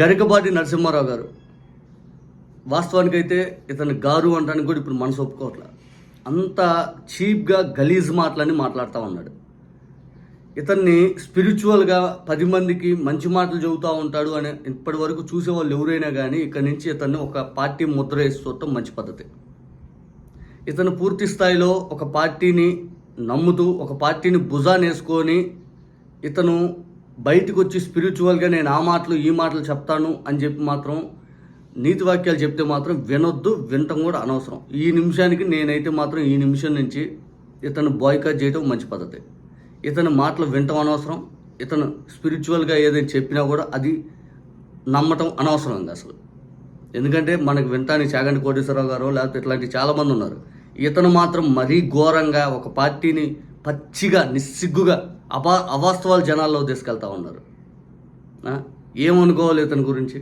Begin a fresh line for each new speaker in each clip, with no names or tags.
గరికబాటి నరసింహారావు గారు. వాస్తవానికైతే ఇతను గారు అంటానికి కూడా ఇప్పుడు మనసు ఒప్పుకోవట్లే. అంత చీప్గా గలీజ్ మాటలని మాట్లాడుతూ ఉన్నాడు. ఇతన్ని స్పిరిచువల్గా పది మందికి మంచి మాటలు చెబుతూ ఉంటాడు అని ఇప్పటి వరకు చూసేవాళ్ళు ఎవరైనా కానీ ఇక్కడి నుంచి ఇతన్ని ఒక పార్టీ ముద్ర వేసి చూడటం మంచి పద్ధతి. ఇతను పూర్తి స్థాయిలో ఒక పార్టీని నమ్ముతూ ఒక పార్టీని భుజాన్ని వేసుకొని ఇతను బయటకు వచ్చి స్పిరిచువల్గా నేను ఆ మాటలు ఈ మాటలు చెప్తాను అని చెప్పి మాత్రం నీతి వాక్యాలు చెప్తే మాత్రం వినొద్దు వినటం కూడా అనవసరం. ఈ నిమిషానికి నేనైతే మాత్రం ఈ నిమిషం నుంచి ఇతను బాయ్కాట్ చేయడం మంచి పద్ధతి. ఇతని మాటలు వినటం అనవసరం. ఇతను స్పిరిచువల్గా ఏదైనా చెప్పినా కూడా అది నమ్మటం అనవసరం ఉంది అసలు. ఎందుకంటే మనకు వింటానికి చాగంటి కోటేశ్వరరావు గారు లేకపోతే ఇట్లాంటి చాలామంది ఉన్నారు. ఇతను మాత్రం మరీ ఘోరంగా ఒక పార్టీని పచ్చిగా నిస్సిగ్గుగా అపా అవాస్తవాలు జనాల్లో తీసుకెళ్తా ఉన్నారు. ఏమనుకోవాలి ఇతని గురించి?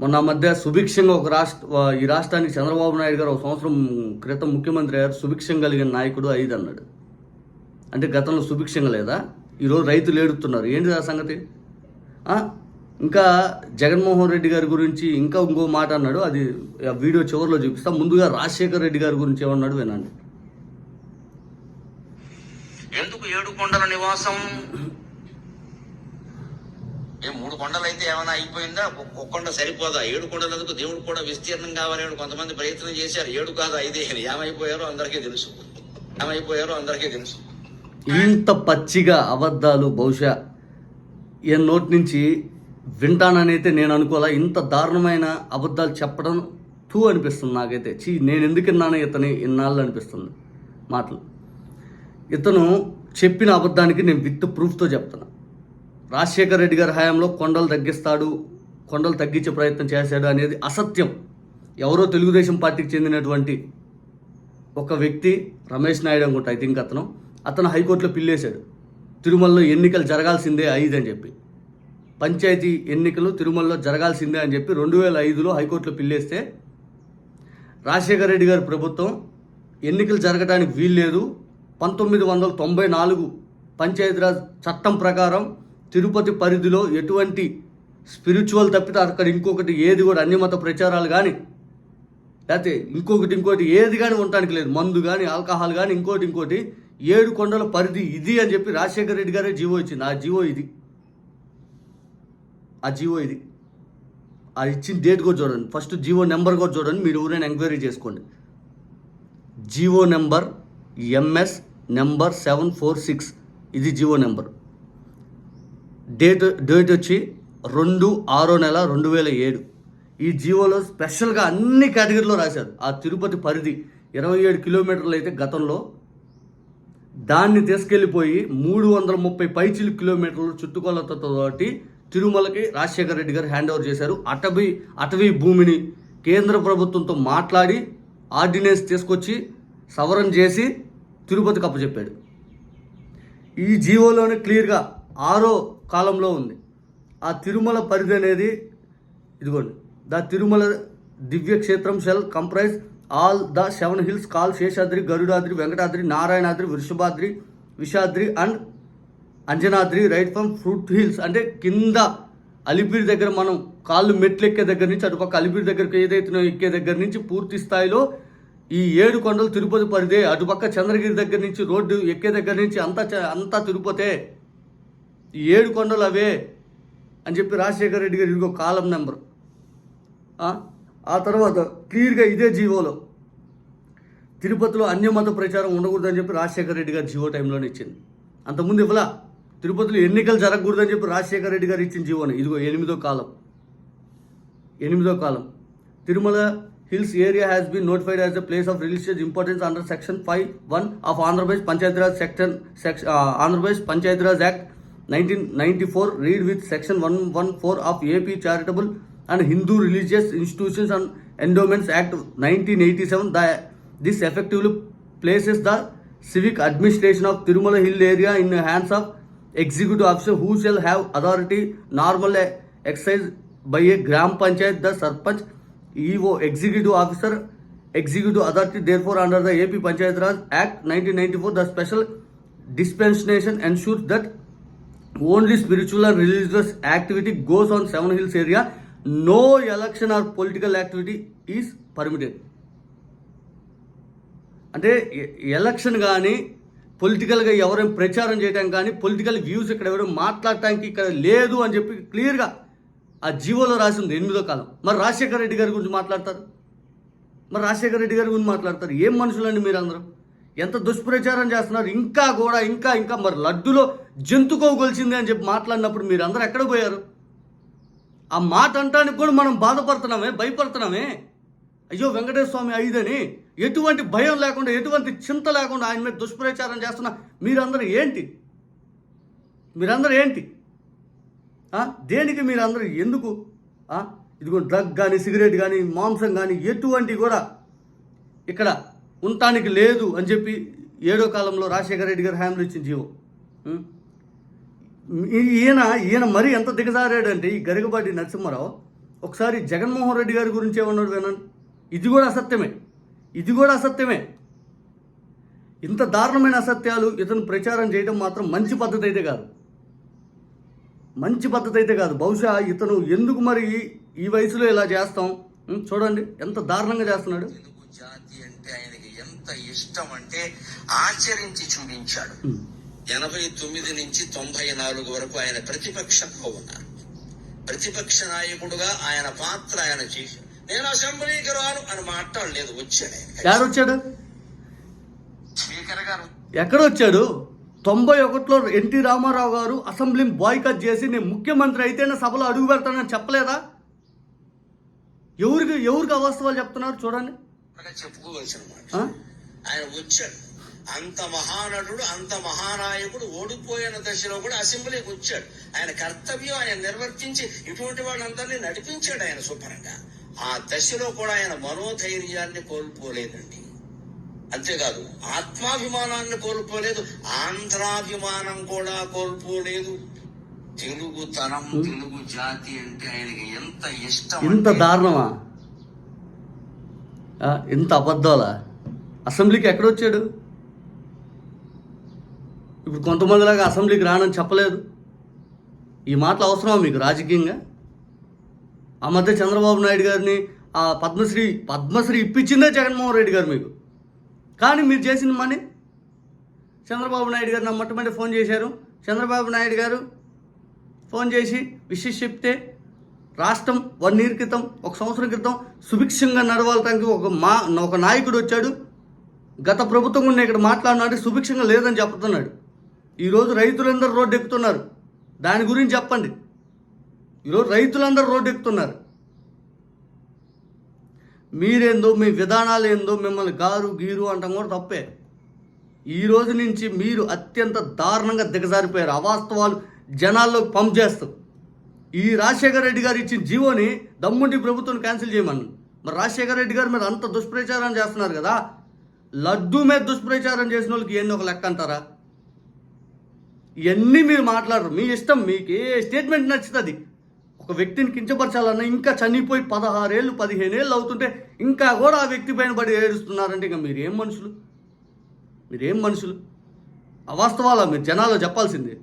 మొన్న మధ్య సుభిక్షంగా ఒక రాష్ట్ర ఈ రాష్ట్రానికి చంద్రబాబు నాయుడు గారు ఒక సంవత్సరం క్రితం ముఖ్యమంత్రి అయ్యారు. సుభిక్షం కలిగిన నాయకుడు ఐదు అన్నాడు. అంటే గతంలో సుభిక్షంగా లేదా? ఈరోజు రైతులు ఏడుతున్నారు. ఏంటి ఆ సంగతి? ఇంకా జగన్మోహన్ రెడ్డి గారి గురించి ఇంకా ఇంకో మాట అన్నాడు. అది వీడియో చివరిలో చూపిస్తా. ముందుగా రాజశేఖర రెడ్డి గారి గురించి ఏమన్నాడు వినండి
ఎందుకు ఏడు కొండల నివాసం. ఏ మూడు కొండలు అయితే ఏమైనా అయిపోయిందా? ఒక్క ఒక్క కొండ సరిపోదా? ఏడు కొండలకు దేవుడు కూడా విస్తీర్ణం కావాలని కొంతమంది ప్రయత్నం చేశారు. ఏడు కాదు ఐదే అని. ఏమైపోయారో అందరికీ తెలుసు. ఏమైపోయారో అందరికీ తెలుసు.
ఇంత పచ్చిగా అబద్ధాలు బహుశా ఈ నోటి నుంచి వింటాననైతే నేను అనుకోవాలా? ఇంత దారుణమైన అబద్ధాలు చెప్పడం టూ అనిపిస్తుంది నాకైతే. చీ నేను ఎందుకు విన్నాను ఇతని ఇన్నాళ్ళు అనిపిస్తుంది మాటలు. ఇతను చెప్పిన అబద్ధానికి నేను విత్ ప్రూఫ్తో చెప్తున్నా. రాజశేఖర్ రెడ్డి గారి హయాంలో కొండలు తగ్గిస్తాడు కొండలు తగ్గించే ప్రయత్నం చేశాడు అనేది అసత్యం. ఎవరో తెలుగుదేశం పార్టీకి చెందినటువంటి ఒక వ్యక్తి రమేష్ నాయుడు అనుకుంటా ఐ థింక్ అతను అతను హైకోర్టులో పిల్లేశాడు. తిరుమలలో ఎన్నికలు జరగాల్సిందే ఐదు అని చెప్పి. పంచాయతీ ఎన్నికలు తిరుమలలో జరగాల్సిందే అని చెప్పి రెండు వేల ఐదులో హైకోర్టులో పిల్లేస్తే రాజశేఖర రెడ్డి గారి ప్రభుత్వం ఎన్నికలు జరగడానికి వీల్లేదు పంతొమ్మిది వందల తొంభై నాలుగు పంచాయతీరాజ్ చట్టం ప్రకారం తిరుపతి పరిధిలో ఎటువంటి స్పిరిచువల్ తప్పితే అక్కడ ఇంకొకటి ఏది కూడా అన్ని మత ప్రచారాలు కానీ లేకపోతే ఇంకొకటి ఇంకోటి ఏది కానీ ఉండటానికి లేదు. మందు కానీ ఆల్కహాల్ కానీ ఇంకోటి ఇంకోటి ఏడు కొండల పరిధి ఇది అని చెప్పి రాజశేఖర రెడ్డి గారే జీవో ఇచ్చింది. ఆ జీవో ఇది. ఆ జీవో ఇది. ఆ ఇచ్చిన డేట్ కూడా చూడండి. ఫస్ట్ జీవో నెంబర్ కూడా చూడండి. మీరు ఎవరైనా ఎంక్వైరీ చేసుకోండి. GO number MS number seven four six. ఇది జియో నెంబర్. డేట్ డేట్ వచ్చి రెండు ఆరో నెల రెండు వేల ఏడు. ఈ జియోలో స్పెషల్గా అన్ని కేటగిరీలో రాశారు. ఆ తిరుపతి పరిధి ఇరవై ఏడు కిలోమీటర్లు అయితే గతంలో. దాన్ని తీసుకెళ్ళిపోయి మూడు వందల ముప్పై పైచిలు కిలోమీటర్లు చుట్టుకొలతతోటి తిరుమలకి రాజశేఖర రెడ్డి గారు హ్యాండ్ ఓవర్ చేశారు. అటవీ అటవీ భూమిని కేంద్ర ప్రభుత్వంతో మాట్లాడి ఆర్డినెన్స్ తీసుకొచ్చి సవరణ చేసి తిరుపతికి అప్పచెప్పాడు ఈ జీవోలోనే క్లియర్గా ఆరో కాలంలో ఉంది. ఆ తిరుమల పరిధి అనేది ఇదిగోండి. The Tirumala దివ్యక్షేత్రం shell comprise all the seven hills call Seshadri Garudadri Venkatadri Narayanadri Vrishabhadri Vishadri and Anjanadri right from foot hills అంటే కింద అలిపిరి దగ్గర మనం కాళ్ళు మెట్లు ఎక్కే దగ్గర నుంచి అటుపక్క అలిపిరి దగ్గరికి ఏదైతే ఎక్కే దగ్గర నుంచి పూర్తి స్థాయిలో ఈ ఏడు కొండలు తిరుపతి పరిదే అటుపక్క చంద్రగిరి దగ్గర నుంచి రోడ్డు ఎక్కే దగ్గర నుంచి అంతా అంతా తిరుపతే ఈ ఏడు కొండలు అవే అని చెప్పి రాజశేఖర రెడ్డి గారు ఇదిగో కాలం నెంబర్. ఆ? ఆ తర్వాత క్లియర్గా ఇదే జీవోలో తిరుపతిలో అన్యమత ప్రచారం ఉండకూడదని చెప్పి రాజశేఖర రెడ్డి గారు జీవో టైంలోనే ఇచ్చింది. అంతకుముందు ఇవ్వలా తిరుపతిలో ఎన్నికలు జరగకూడదని చెప్పి రాజశేఖర రెడ్డి గారు ఇచ్చిన జీవోని. ఇదిగో ఎనిమిదో కాలం. ఎనిమిదో కాలం. Tirumala Hills area has been notified as a place of religious importance under Section 5.1 of Andhra Pradesh Panchayat Raj Section, uh, Andhra Pradesh Panchayat Raj Act 1994, read with Section 114 of AP Charitable and Hindu Religious Institutions and Endowments Act 1987. This effectively places the civic administration of Tirumala Hill area in the hands of executive officer who shall have authority normally uh, exercised by a gram panchayat, the sarpanch, EO executive officer executive authority therefore under the AP Panchayat Raj Act 1994 the special dispensation ensures that only spiritual and religious activity goes on seven hills area no election or political activity is permitted అంటే election కానీ పొలిటికల్గా ఎవరైనా ప్రచారం చేయడం కానీ political views ఇక్కడ ఎవరు మాట్లాడటానికి ఇక్కడ లేదు అని చెప్పి క్లియర్గా ఆ జీవోలో రాసి ఉంది ఎనిమిదో కాలం. మరి రాజశేఖర రెడ్డి గారి గురించి మాట్లాడతారు? మరి రాజశేఖర రెడ్డి గారి గురించి మాట్లాడతారు? ఏం మనుషులండి మీరు అందరూ? ఎంత దుష్ప్రచారం చేస్తున్నారు? ఇంకా కూడా ఇంకా ఇంకా. మరి లడ్డులో జంతుకోగొలిసింది అని చెప్పి మాట్లాడినప్పుడు మీరు అందరూ ఎక్కడ పోయారు? ఆ మాట అంటానికి కూడా మనం బాధపడుతున్నామే భయపడుతున్నామే. అయ్యో వెంకటేశ్వర స్వామి ఐదని. ఎటువంటి భయం లేకుండా ఎటువంటి చింత లేకుండా ఆయన మీద దుష్ప్రచారం చేస్తున్న మీరందరూ ఏంటి? మీరందరూ ఏంటి? దేనికి మీరు అందరూ ఎందుకు ఇదిగో డ్రగ్ కానీ సిగరెట్ కానీ మాంసం కానీ ఎటువంటి కూడా ఇక్కడ ఉండటానికి లేదు అని చెప్పి ఏడో కాలంలో రాజశేఖర రెడ్డి గారు హామీలు ఇచ్చిన జీవో. ఈయన ఈయన మరీ ఎంత దిగజారాడంటే ఈ గరికపాటి నరసింహారావు ఒకసారి జగన్మోహన్ రెడ్డి గారి గురించి ఏమన్నాడు వినండి ఇది కూడా అసత్యమే. ఇది కూడా అసత్యమే. ఇంత దారుణమైన అసత్యాలు ఇతను ప్రచారం చేయడం మాత్రం మంచి పద్ధతి అయితే కాదు. మంచి పద్ధతి అయితే కాదు. బహుశా ఇతను ఎందుకు మరి ఈ- వయసులో ఇలా చేస్తాం? చూడండి ఎంత దారుణంగా చేస్తున్నాడు.
తెలుగు జాతి అంటే ఆయనకి ఎంత ఇష్టం అంటే ఆచరించి చూపించాడు. ఎనభై తొమ్మిది నుంచి తొంభై నాలుగు వరకు ఆయన ప్రతిపక్షంలో ఉన్నారు. ప్రతిపక్ష నాయకుడుగా ఆయన పాత్ర ఆయన చేశాడు. నేను అసెంబ్లీకి రాను అని మాట్లాడలేదు వచ్చాడు ఆయన.
వచ్చాడు
స్పీకర్ గారు.
ఎక్కడ వచ్చాడు తొంభై ఒకటిలో ఎన్టీ రామారావు గారు అసెంబ్లీని బాయ్కట్ చేసి నేను ముఖ్యమంత్రి అయితేనే సభలో అడుగు పెడతానని చెప్పలేదా? ఎవరికి ఎవరికి అవాస్తవాలు చెప్తున్నారు చూడండి.
చెప్పుకోవలసిన? ఆయన వచ్చాడు. అంత మహానటుడు అంత మహానాయకుడు ఓడిపోయిన దశలో కూడా అసెంబ్లీకి వచ్చాడు. ఆయన కర్తవ్యం ఆయన నిర్వర్తించి ఇటువంటి వాళ్ళందరినీ నడిపించాడు ఆయన శుభ్రంగా ఆ దశలో కూడా ఆయన మనోధైర్యాన్ని కోల్పోలేదండి. అంతేకాదు ఆత్మాభిమానాన్ని కోల్పోలేదు ఆంధ్రాభిమానం కూడా కోల్పోలేదు. తెలుగుతనం తెలుగు జాతి అంటే ఆయనకి ఎంత ఇష్టం
ఇంత దారుణమా? ఇంత అబద్ధాలా? అసెంబ్లీకి ఎక్కడ వచ్చాడు? ఇప్పుడు కొంతమందిలాగా అసెంబ్లీకి రానని చెప్పలేదు. ఈ మాటలు అవసరమా మీకు రాజకీయంగా? ఆ మధ్య చంద్రబాబు నాయుడు గారిని ఆ పద్మశ్రీ పద్మశ్రీ ఇప్పించిందే జగన్మోహన్ రెడ్డి గారు మీకు. కానీ మీరు చేసిన మని? చంద్రబాబు నాయుడు గారు నా మొట్టమొదటి ఫోన్ చేశారు. చంద్రబాబు నాయుడు గారు ఫోన్ చేసి విషయం చెప్తే రాష్ట్రం వన్ ఇయర్ క్రితం ఒక సంవత్సరం క్రితం సుభిక్షంగా నడవాలటానికి ఒక మా ఒక నాయకుడు వచ్చాడు. గత ప్రభుత్వం ఉన్న ఇక్కడ మాట్లాడినాడు సుభిక్షంగా లేదని చెప్తున్నాడు. ఈరోజు రైతులందరూ రోడ్డు ఎక్కుతున్నారు. దాని గురించి చెప్పండి. ఈరోజు రైతులందరూ రోడ్డు ఎక్కుతున్నారు. మీరేందో మీ విధానాలు ఏందో మిమ్మల్ని గారు గీరు అంటాం కూడా తప్పే. ఈ రోజు నుంచి మీరు అత్యంత దారుణంగా దిగజారిపోయారు. అవాస్తవాలు జనాల్లోకి పంప్ చేస్తూ. ఈ రాజశేఖర రెడ్డి గారు ఇచ్చిన జీవోని దమ్ముంటి ప్రభుత్వం క్యాన్సిల్ చేయమని మరి రాజశేఖర రెడ్డి గారు మీరు అంత దుష్ప్రచారం చేస్తున్నారు కదా. లడ్డు మీద దుష్ప్రచారం చేసిన వాళ్ళకి ఏందో ఒక లెక్క అంటారా? ఇవన్నీ మీరు మాట్లాడరు. మీ ఇష్టం మీకు ఏ స్టేట్మెంట్ నచ్చుతుంది. ఒక వ్యక్తిని కించపరచాలన్నా ఇంకా చనిపోయి పదహారేళ్ళు పదిహేనేళ్ళు అవుతుంటే ఇంకా కూడా ఆ వ్యక్తి పైన పడి ఏడుస్తున్నారంటే ఇంకా మీరేం మనుషులు? మీరేం మనుషులు? అవాస్తవాలా మీరు? జనాలు చెప్పాల్సింది.